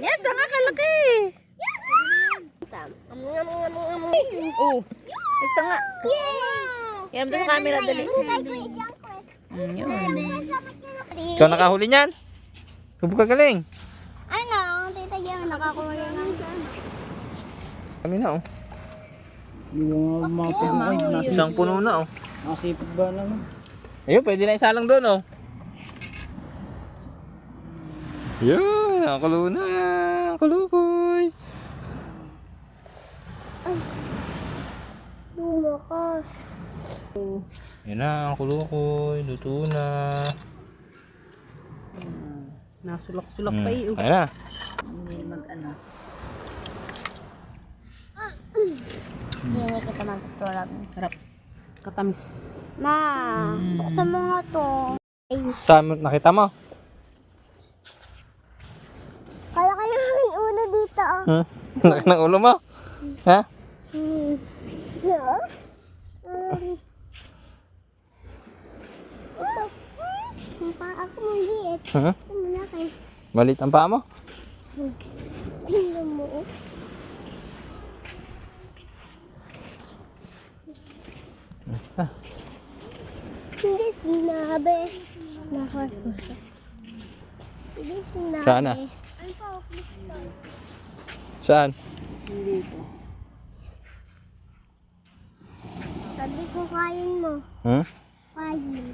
Yes, ang kalaki. Oh, isa nga. Yan mo sa camera, dali. Mm, yun. Ikaw nakahuli niyan? Huwag ka galing. Ano, tita Gem, nakakuha ng Kami na oh. Yung mga nasa, Isang puno na oh. nasipag ba naman? Ayun, pwede na isa lang doon oh. Yun, nakakulo na. Kulukoy. lumakas. Yun na, ang kulukoy. Luto na. Nasulak-sulak Mm. pa iyo. Ayun na. Hindi mag-ano. Hindi kita magtulog. Harap. Katamis. Ma, buksan mo nga to. Tama, nakita mo? Kala ka namin ulo dito. ah. Hmm? Laki ng ulo mo? Ha? Hmm. Ang paa ako maliit. Ito malaki. Malit ang paa mo? Tingnan mo. oh. Hindi sinabi. Nakasusa. Hindi sinabi. Saan na? Ano pa? Saan? Dito. Sabi ko kain mo. Hmm? Kain.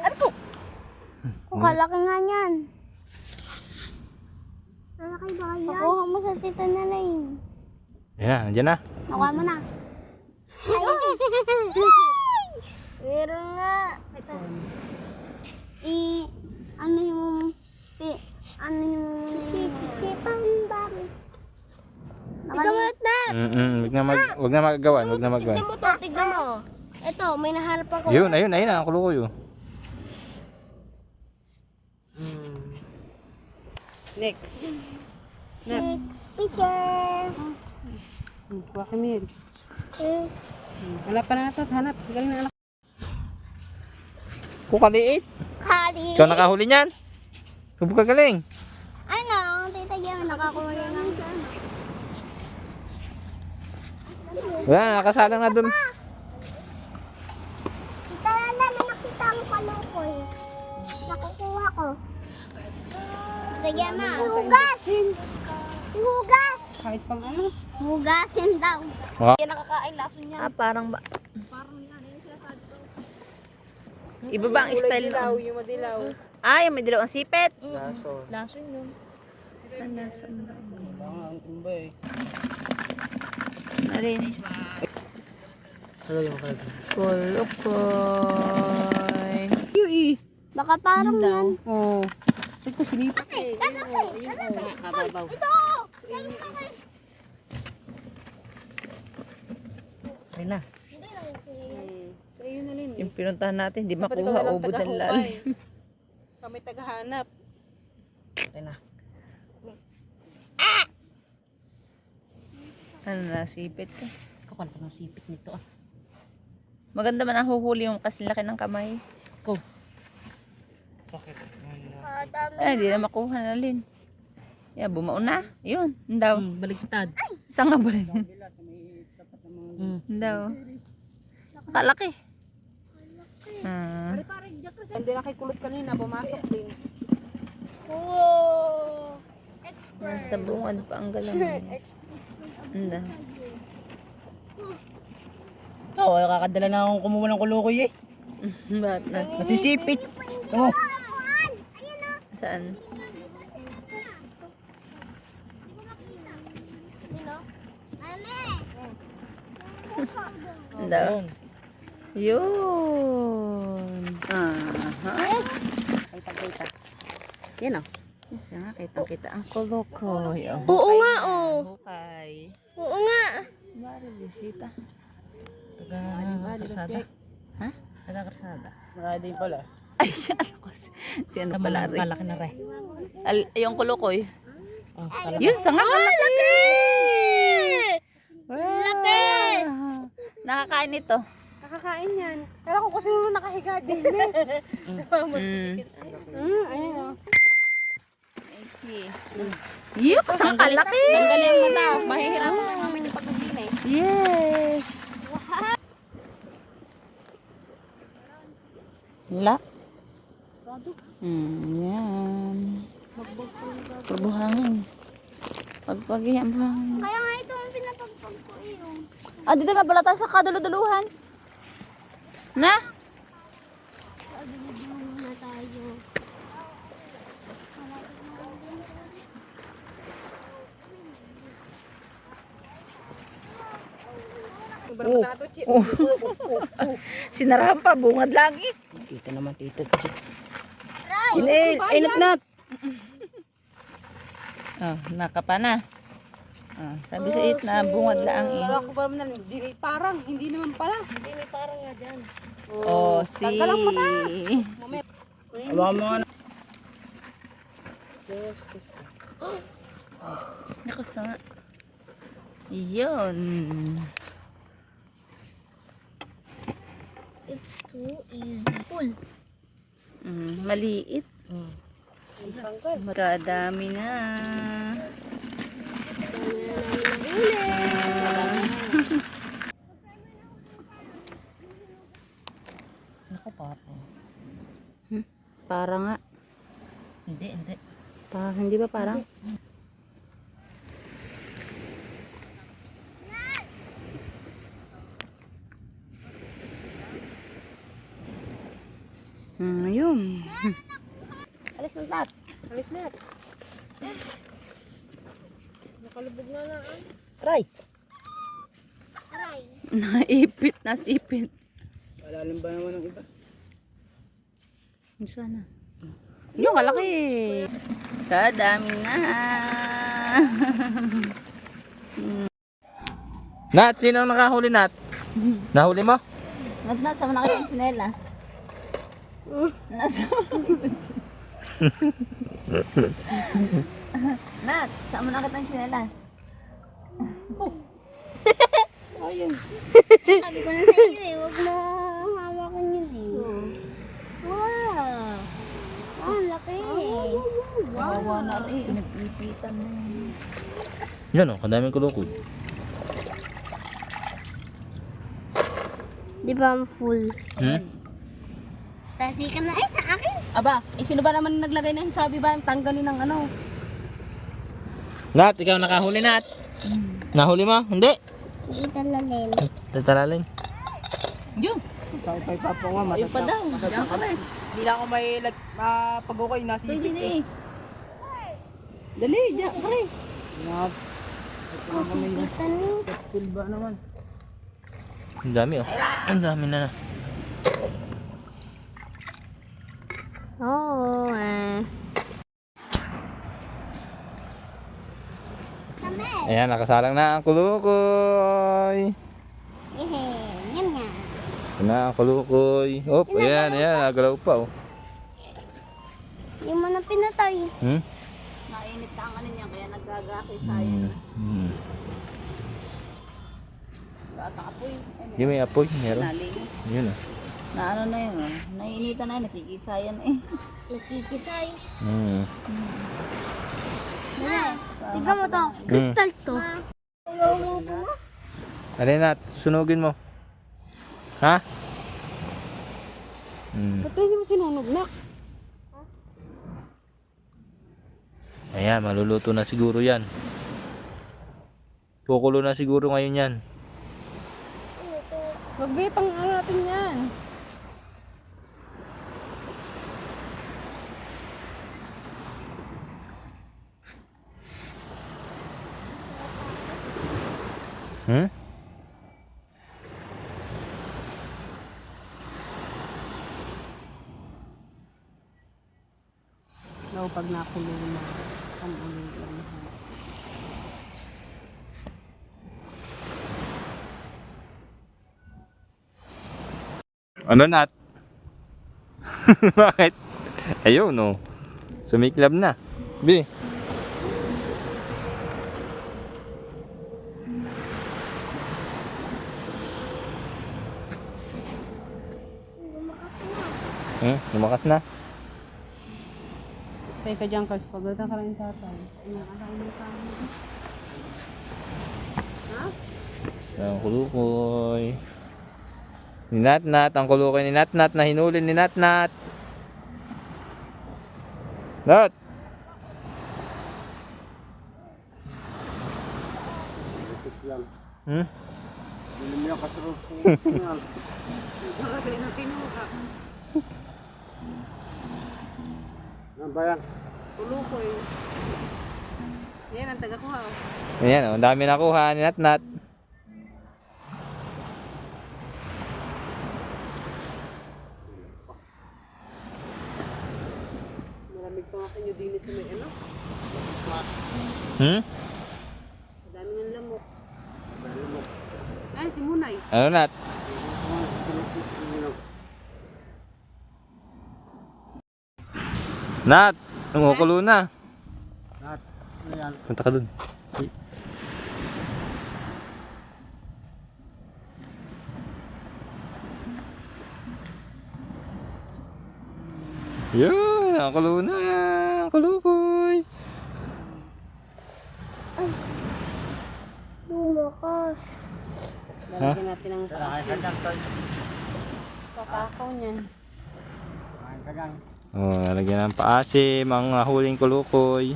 Ano to? Kung kalaki nga yan. Malaki ba yan? Nakuha mo sa tita na line. Yan na, nandiyan na. Nakuha mo na. Meron nga. Ito. I, ano yung, i, ano yung, Chichi pambari. Tignan mo na. Mm-mm, wag na mag, wag na magagawan, wag na magagawan. mo to, tignan mo. Ito, may naharap ako. Yun, ayun, ayun na, ang kulukoy oh. Next. Next picture. Hmm, Kuha kami. Eh, Hanap pa na ito. Hanap. Galing na anak. Kukaliit. Kali. Ikaw nakahuli niyan? Huwag ka galing. Ano, tita Gem, nakakuha ng Wala, nakasalang na dun. Tita Lala, may nakita ang palukoy. Nakukuha ko. Tita Gem, ah. Hugas! Hugas! Kahit pang ano. Hugasin daw. Ah, parang ba? Iba ba ang style Dilaw, nun? yung madilaw. Ah, yung may dilaw ang sipet. Laso. Laso yun. Ang laso. Ah, ang tumba eh. Alin? Talaga yung kalagay. Kulukoy. Yui. Baka parang yan. Oh. Ito, sinipat. Ay, ano ko? Kababaw. Ito! Kayo. Ayun na. Rin. Yung pinuntahan natin, di Dapat ikaw makuha. Ubod ng taga-hukay. lalim. Kami tagahanap. Ayun na. Ano na, sipit ko. Kapal ka ng sipit nito ah. Maganda man ang huhuli yung kasi laki ng kamay. Go. Sakit. Ah. Ay, di na makuha na lin. Yeah, bumaon na. Yun, daw. Hmm, baliktad. Isa nga ba rin? Hmm. Daw. Kalaki. Ah. Hindi na kay kulot kanina, pumasok din. Wow! Nasa bungad pa ang galang. Ang daw. Oo, oh, kakadala na akong kumuha ng kulukoy eh. Ba't nas- Nasisipit. Oo. Saan? Ang daw. Yun. Aha. Kita kita. Yan o. Yes, nga, kita kita ang kolokoy. Oh, Oo nga, oh. Hukay. Oo nga. Bari bisita. Taga, Karsada. Ha? Taga karsada. Marami din pala. Ay, ano ko si, si ano pala rin. Malaki na rin. Al, yung kolokoy. Oh, Yun, sa nga malaki. Laki! Nakakain ito. Nakakain yan. Kala ko kasi nung nakahiga din eh. Mm. Hmm, ayan o. I see. Yuk, ang kalaki! Tanggalin mo daw. Mahihirapan mo mami ni pagkasin eh. Yes! La. Hmm, yan. Perbuhangin. Pagpagi ang buhangin. Kaya nga ito ang pinapagpag ko eh. oh. Ah, dito na pala tayo sa kaduluduluhan. Na? Tayo. Oh. Sinarahan pa, bungad lagi. Tita naman, tita. Inil, init na. Oh, nakapa na. Ah, sabi sa it na bungad lang eh. Kala ko pa naman, hindi, parang, hindi naman pala. Oh, si. Tanggalan mo ta. Awa mo nga. Naku sa. Yun. It's too easy. Full. Mm, maliit. Magkadami na. Ako, papa. Para nga. Hindi, hindi. Pa, hindi ba parang? Hmm, yun. Alis ng tat. Alis na. Nakalubog na na. ah. Try. Aray. Naipit, nasipit. Malalim ba naman ng iba? Yung Sana. Yung kalaki. Kadami na. Nat, sino ang nakahuli Nat? Nahuli mo? Nat, nat, sama na kayo ng sinelas. Nat, Nat, sama na kita ng sinelas. Sabi ko na sa iyo eh. Huwag mo hawakan yun eh. Wow. Oh, ang laki. Wawa na rin. Nag-ipitan na yun. Yan o, kadaming kulukod. Di ba ang full? Hmm? Kasi ka na. Ay, sa akin. Aba, eh sino ba naman naglagay na yung sabi ba? Tanggalin ng ano? Nat, ikaw nakahuli Nat. Nahuli mo? Hindi. Hindi talalim. Tatalалin. Yun. Sa kay papa nga, Ayun pa daw. Yan ka res. Hindi lang ako may lag, uh, pag-ukay, Pwede nasipit na eh. Dali, diyan ka res. Nga, ito na kami yung Kita niyo. feel ba naman? Ang dami oh. Ang dami na. Oo, eh. Kami. Ayan, nakasalang na ang kulukoy. Ehe, nyam nyam. Ito na ang kulukoy. Op, ayan, ayan, nagalaw pa oh. Hindi mo na pinatay. Hmm? Nainit ka ang ano niya, kaya nagagaki Hmm. hmm. At ang apoy. Hindi may apoy, meron. Nalinis. Yun oh. Na ano na yun, oh. Nainitan na yun, nakikisayan eh. Nakikisay. Hmm. Wala. Tignan mo to. Crystal to. Alin Nat, sunugin mo. Ha? Hmm. Ba't hindi mo sinunog na? Ayan, maluluto na siguro yan. Kukulo na siguro ngayon yan. Wag ba pang ano natin yan? Hmm? Daw pag nakulong na. Ang ulo yan. Ano Nat? Bakit? Ayun no. Sumiklab na. Bi. Hmm, lumakas na. Teka dyan, Kars. Pagalitan ka lang yung tatay. Inakakain mo ka. Ang kulukoy. Ni Natnat, ang kulukoy ni Natnat na hinuli ni Natnat. Nat! Hmm? Tulukoy. Yan ang taga ko ha. oh. Ayan, oh, ang dami nakuha ni Natnat. Malamig pa nga kanyo din sa may ano. Hmm? Ang dami ng lamok. Ay, si Munay. Ano Nat? Nat! Umukulo na. Nat, ayan. Punta ka dun. Yun! Ang kulo na! Ang kulukoy! Lumakas. Lalagyan natin ng Kakain ka dyan, Tol. kakakaw niyan. Oh, lalagyan ng paasim ang uh, huling kulukoy.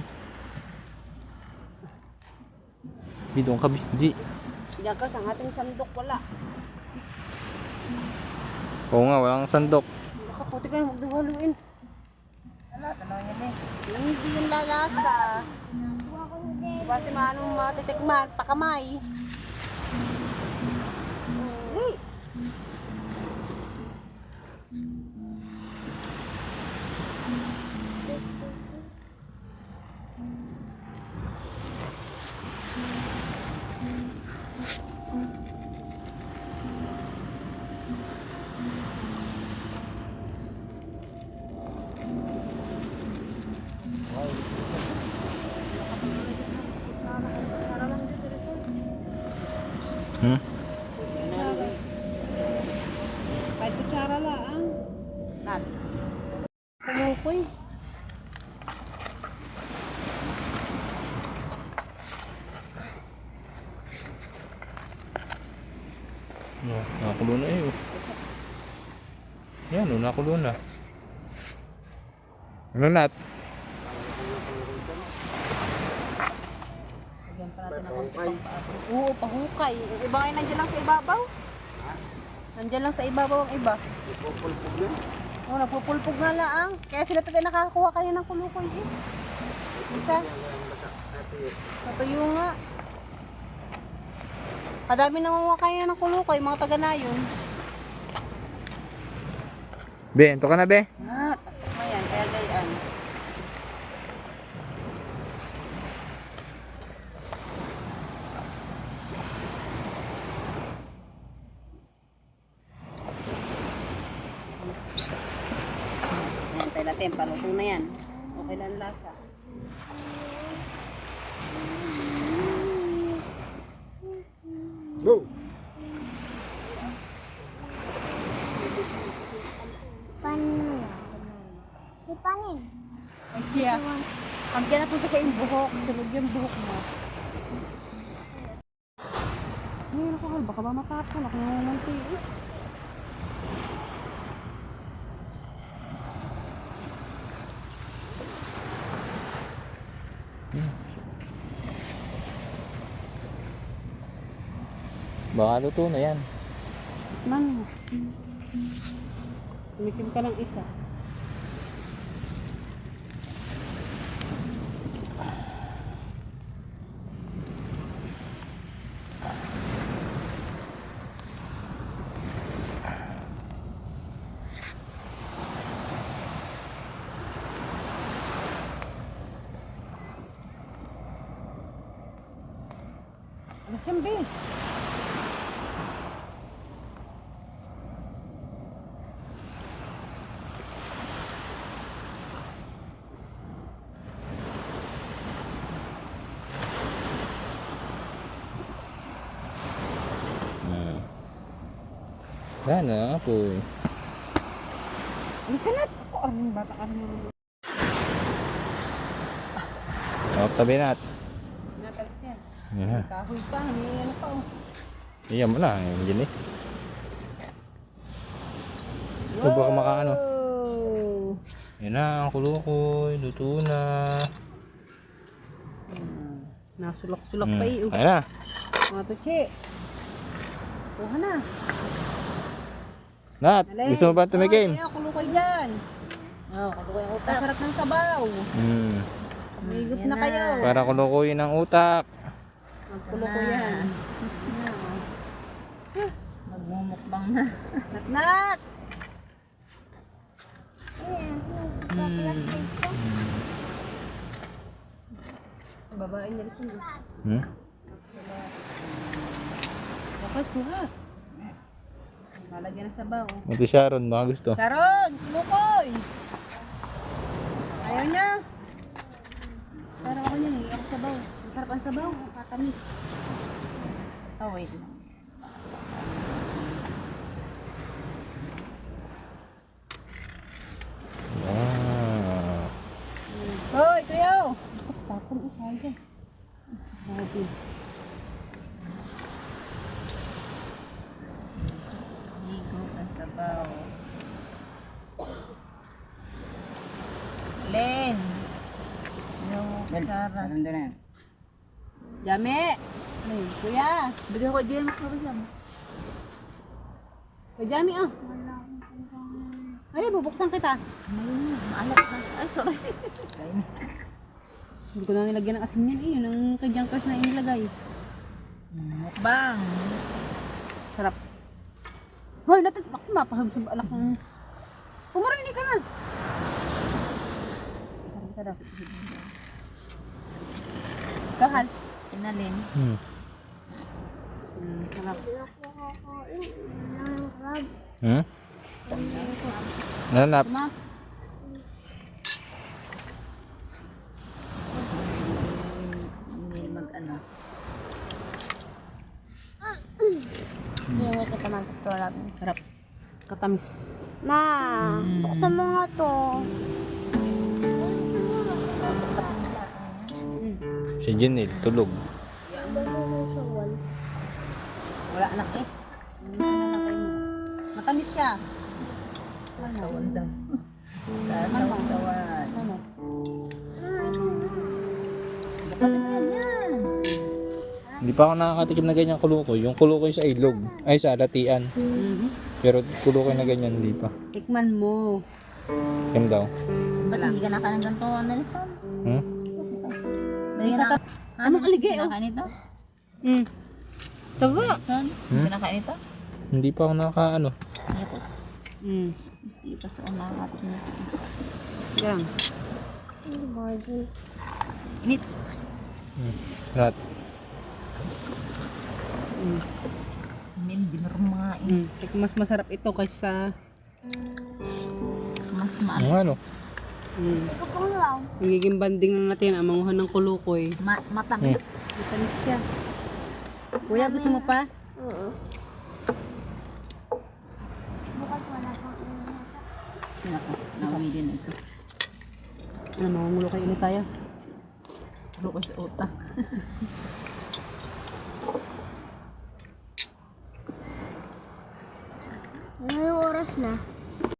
Di doon ka, bi- di. Diyan Kars, ang ating sandok wala. Oo nga, walang sandok. Nakaputi ka na magduhaluin. Hindi yung lalasa. Diba si manong matitikman, pakamay. Kahit kutsara lang. Nat. Kumukoy. Oh, nakakulo na eh. oh. Yan, oh, nakakulo na. Ano nat? Lagyan pa natin ng konti pang paabot. Oo, pahukay. Iba ay nandiyan lang sa ibabaw. Nandiyan lang sa ibabaw ang iba. Oo, nagpupulpog nga lang. Kaya sila tayo nakakakuha kayo ng kulukoy eh. Isa. Natuyo nga. Kadami nangunguha kayo ng kulukoy, mga taga na yun. Be, ento ka na be. Ah, ayan, kaya gayaan. Ayan, tayo natin, paluto na yan. Okay lang lasa. Go! Panin. Di panin. Ay siya, pag yan napunta sa iyong buhok, sunod yung buhok mo. Ay, naku, hal, baka ba matapon ako nangungunti eh. Baka luto na yan. Man, tumikim ka ng isa. Hmm. Yan na nga po eh. Alisa na. Ako, ang bata ka naman. Oh, tabi nat. Natalit yan. Na. Kahoy pa. May ano pa oh. Iyan mo na. Yan eh. Ito baka makaano. Oh. Yan na, ang kulukoy. Luto na. Nasulak-sulak Mm. pa eh. Ayan na. Mga tuchi. Kuha na. Nat, Dali. gusto mo ba tumikim? Oh, kaya kulukoy dyan. Oh, kulukoy ang utak. Sarap ng sabaw. Hmm. Migot na kayo. Para kulukoyin ang utak. Magkulukoy yan. Magmumukbang na. Nat-nat! Hmm. Ko. Babae niya rin. Hmm? Bakas, kuha. Malagyan ng sabaw. Ito Sharon, baka gusto. Sharon! Kulukoy! Ayaw niya. Pero ako niyan eh. Ako sabaw. Masarap ang sabaw. Ang katamis. Oh, wait lang. Wow. Hoy, tuyaw! Tapon ko sa akin. Grabe. Ligo ang sabaw. Len! Yung kutsara. Jame! Ay, kuya! Bigyan ko dyan. Siya. Kay Jame ah! Ay, bubuksan kita. Maalat na. Ay, sorry. Hindi ko na nilagyan ng asin yan eh. Yun ang kay Junkers na inilagay. Mukbang. Sarap. Hoy, natin. Ako, mapahagsab alak ng... Pumarinig ka na. Sarap. Kahal. Inalin. Hmm. Mm, sarap. Kakain ng crab. Hmm? Nanap. Tuma. Hindi mag ano. Hindi kita magtutulog. Sarap. Katamis. Ma, buksan mo nga to. Si Janelle, tulog. Wala anak eh. Na kayo? Matamis siya. Tawan daw. Ano? Hindi pa ako nakakatikim na ganyan kulukoy. Yung kulukoy sa ilog. Ay, sa latian. Pero kulukoy na ganyan, hindi pa. Tikman mo. Kim daw. Ba't hindi ka nakain ng ganito, Nelson? Hmm? Nakain. Anong aligay, oh? Kinakain ito? Mm. Taba. Nelson? Hmm? Kinakain ito? Hindi pa ako nakakaano. Hindi ko. Mm. Hindi pa sa unakat niya. Yan. Init. Hmm. Nat. Mm. Min, binurmain. Mm. Tik- Mas masarap ito kaysa... Mas maalat. Ang ano? Mm. Lang. Magiging banding lang natin ang manguhan ng kulukoy. Ma matamis. Matamis siya. Kuya, gusto mo pa? Oo. Bukas wala pang inata. Nako, nauwi din ito. Ano, mangungulo kayo ulit tayo? Ko sa utak. Ano yung oras na?